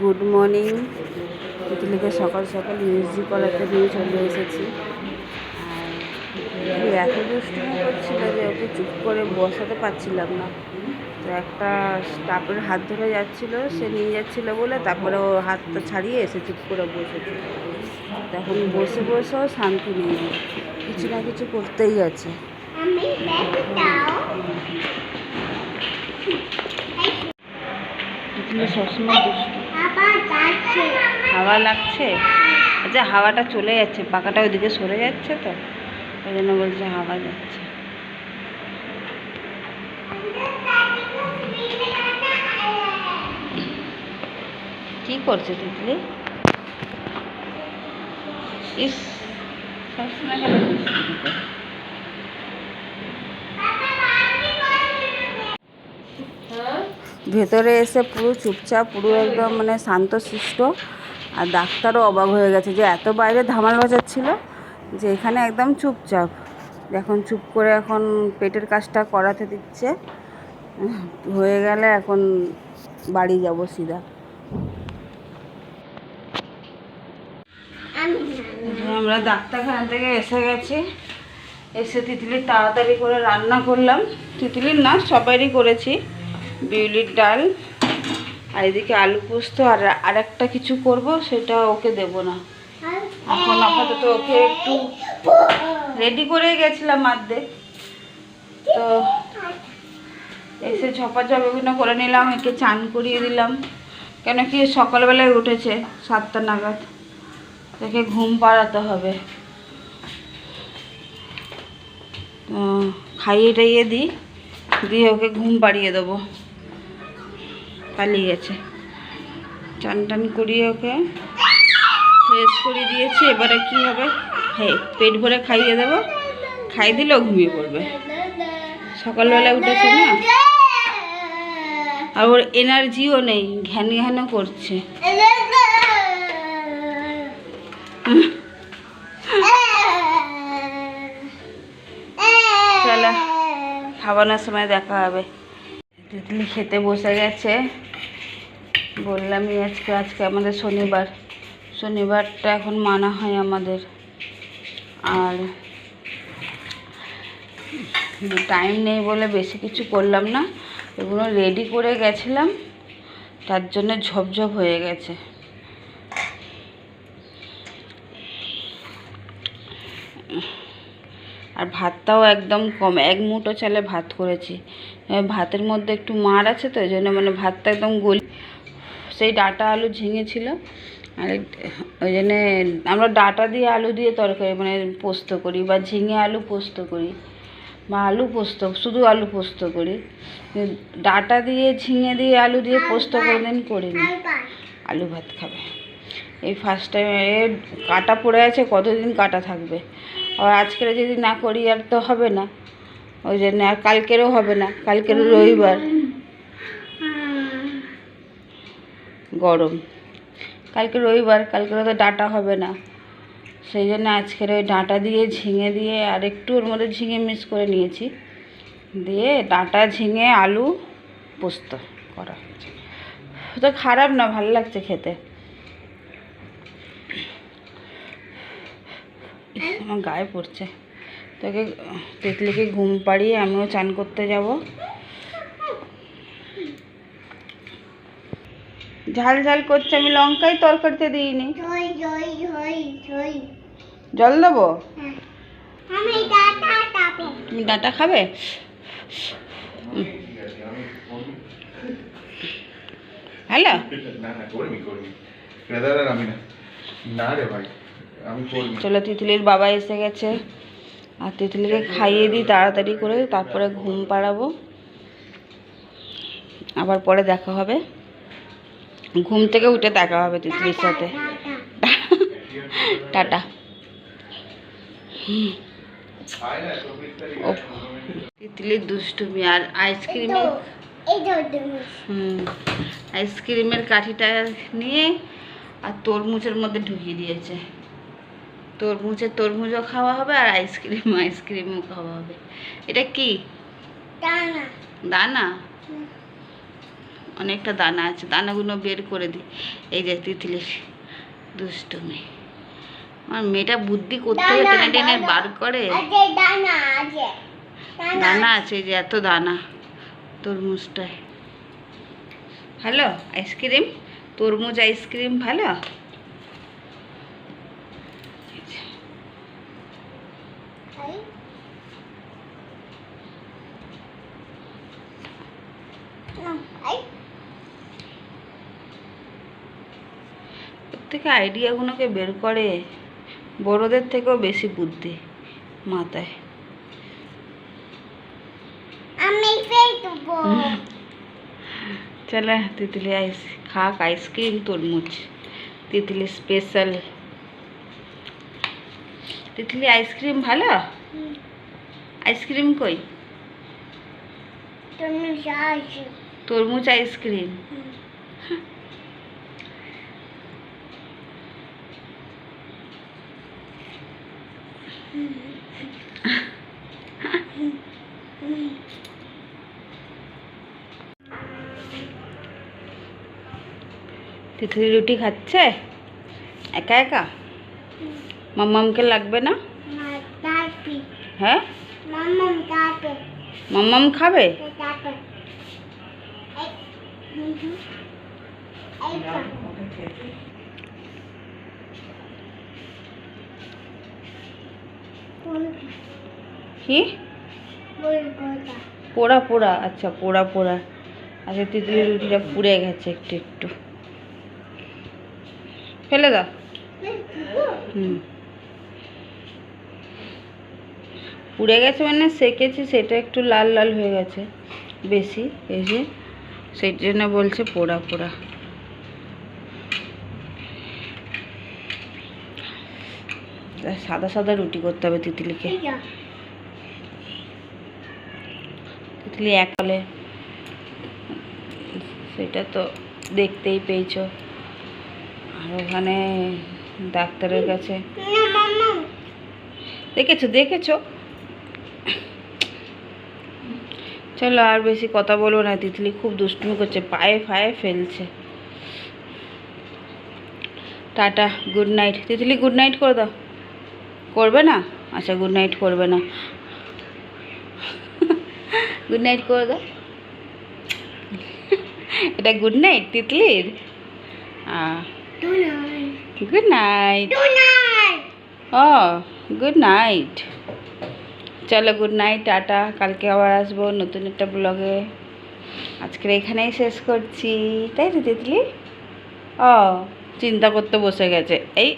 Good morning. তিতলিকে সকাল সকাল music করাতে নিয়ে চলে এসেছি। আর এত দুষ্টুমি করছিল যে ওকে চুপ করে বসাতে পারছিলাম না। তো একটা স্টাফের হাত ধরে যাচ্ছিল সে নিয়ে যাচ্ছিল বলে তারপরে ও হাতটা ছাড়িয়ে এসে চুপ করে বসেছে। তখন বসে বসেও শান্তি নেই। কিছু না কিছু করতেই আছে। সবসময় দুষ্টু। হাওয়া লাগছে? আচ্ছা হাওয়াটা চলে যাচ্ছে, পাখাটা ওইদিকে সরে যাচ্ছে তো? ওই জন্য বলছে হাওয়া যাচ্ছে। কি করছে তিতলি? ইস, সবসময় খেলে দুষ্টুমি করে। ভেতরে এসে পুরো চুপচাপ, পুরো একদম মানে শান্ত শান্তশিষ্ট আর ডাক্তারও অবাক হয়ে গেছে যে এত বাইরে ধামাল বাজাচ্ছিল যে এখানে একদম চুপচাপ। এখন চুপ করে এখন পেটের কাজটা করাতে দিচ্ছে। হয়ে গেলে এখন বাড়ি যাব সিধা। আমরা ডাক্তারখানা থেকে এসে গেছি। এসে তিতলির তাড়াতাড়ি করে রান্না করলাম। তিতলির না সবারই করেছি। বিউলির ডাল, আর এদিকে আলু পোস্ত, আর আরেকটা কিছু করব, সেটা ওকে দেব না। এখন আপাতত ওকে একটু রেডি করে গেছিলাম মাদ্দে তো এসে ঝপাঝপ এগুলো করে নিলাম, একে চান করিয়ে দিলাম। কেন কি সকালবেলায় উঠেছে, সাতটা নাগাদ। তাকে ঘুম পাড়াতে হবে। খাইয়ে টাইয়ে দিই, দিয়ে ওকে ঘুম পাড়িয়ে দেবো। পালিয়ে গেছে চান টান করিয়ে ওকে ফ্রেশ করে দিয়েছি, এবারে কি হবে? হ্যাঁ পেট ভরে খাইয়ে দেবো। খাই দিলেও ঘুমিয়ে পড়বে। সকালবেলা উঠেছে না? আর ওর এনার্জিও নেই, ঘ্যান ঘ্যানও করছে। চলো খাওয়ানোর সময় দেখা হবে। খেতে বসে গেছে। বললামই আজকে আজকে আমাদের শনিবার। শনিবারটা এখন মানা হয় আমাদের। আর টাইম নেই বলে বেশি কিছু করলাম না। এগুলো রেডি করে গেছিলাম। তার জন্য ঝপঝপ হয়ে গেছে। আর ভাতটাও একদম কম, এক মুঠো চালে ভাত করেছি। ভাতের মধ্যে একটু মার আছে তো, ওই জন্য মানে ভাতটা একদম গলি সেই ডাটা আলু ঝিঙে ছিল আর ওই জন্যে আমরা ডাটা দিয়ে আলু দিয়ে তরকারি মানে পোস্ত করি বা ঝিঙে আলু পোস্ত করি বা আলু পোস্ত, শুধু আলু পোস্ত করি। ডাটা দিয়ে, ঝিঙে দিয়ে আলু দিয়ে পোস্ত কোনোদিন করিনি। আলু ভাত খাবে। এই ফার্স্ট টাইম এ কাটা পড়ে আছে, কতদিন কাটা থাকবে? আর আজকের যদি না করি আর তো হবে না। ওই জন্য আর কালকেরও হবে না, কালকেরও রবিবার। গরম। কালকে রবিবার কালকেরও তো ডাটা হবে না। সেই জন্য আজকের ওই ডাঁটা দিয়ে, ঝিঙে দিয়ে, আর একটু ওর মধ্যে ঝিঙে মিক্স করে নিয়েছি। দিয়ে ডাঁটা, ঝিঙে, আলু, পোস্ত করা তো খারাপ না, ভালো লাগছে খেতে। আমার গায়ে পড়ছে। তোকে তেতলিকে ঘুম পাড়িয়ে আমিও চান করতে যাব। ঝাল ঝাল করছে আমি লঙ্কাই তরকারিতে দিইনি। ঝই ঝই ঝই ঝই জল দেবো? আমি ডাটা টাপো তুমি ডাটা খাবে? হ্যালো? চলো তিতলির বাবা এসে গেছে। আর তিতলিকে খাইয়ে দিই তাড়াতাড়ি করে তারপরে ঘুম পাড়াবো। আবার পরে দেখা হবে। ঘুম থেকে উঠে দেখা হবে তিতলির সাথে। টাটা। তিতলির দুষ্টুমি আর ধরতে হুম আইসক্রিমের কাঠিটা নিয়ে আর তরমুজের মধ্যে ঢুকিয়ে দিয়েছে। তরমুজে তরমুজও খাওয়া হবে আর আইসক্রিম আইসক্রিমও খাওয়া হবে। এটা কি? টানা দানা? অনেকটা দানা আছে দানাগুলো বের করে দিই এই যে তিতলির দুষ্টুমি। আমার মেয়েটা বুদ্ধি করতে দানা, টেনে টেনে বার করে। দানা আছে যে এত দানা তরমুজটায়। ভালো? আইসক্রিম? তরমুজ আইসক্রিম ভালো? এই, না, এই, ওর থেকে আইডিয়াগুলোকে বের করে বড়দের থেকেও বেশি বুদ্ধি মাথায়। চলে তিতলি আইস খাক আইসক্রিম তরমুজ। Titli special Titli ice cream ভালো? আইসক্রিম কই? তরমুজ আইসক্রিম তিতলি রুটি খাচ্ছে? একা একা? মাম্মামকে লাগবে না? হ্যাঁ? মাম্মাম খাবে? তাপে এই হুম হুম এই তো কোন কি? পোড়া পোড়া। আচ্ছা পোড়া পোড়া। আচ্ছা তিতলি রুটিটা পুড়ে গেছে একটু একটু। ফেলে দাও। হুম। পুড়ে গেছে মানে সেকেছি, সেটা একটু লাল লাল হয়ে গেছে। বেশি সেই জন্য বলছে পোড়া পোড়া। সাদা সাদা রুটি করতে হবে তিতলিকে। তিতলি এক হলে সেটা তো দেখতেই পেয়েছ। আর ওখানে ডাক্তারের কাছে। দেখেছ দেখেছ? চলো আর বেশি কথা বলব না, তিতলি খুব দুষ্টুমি করছে, পায়ে ফায়ে ফেলছে। Tata good night Titli good night করে দাও। করবে না? আচ্ছা গুড নাইট করবে না। গুড নাইট করে দাও। এটা গুড নাইট তিতলির? গুড নাইট ও গুড নাইট চলো গুড নাইট টাটা। কালকে আবার আসব নতুন একটা ব্লগে। আজকের এখানেই শেষ করছি। তাই তো তিতলি? ও চিন্তা করতে বসে গেছে। এই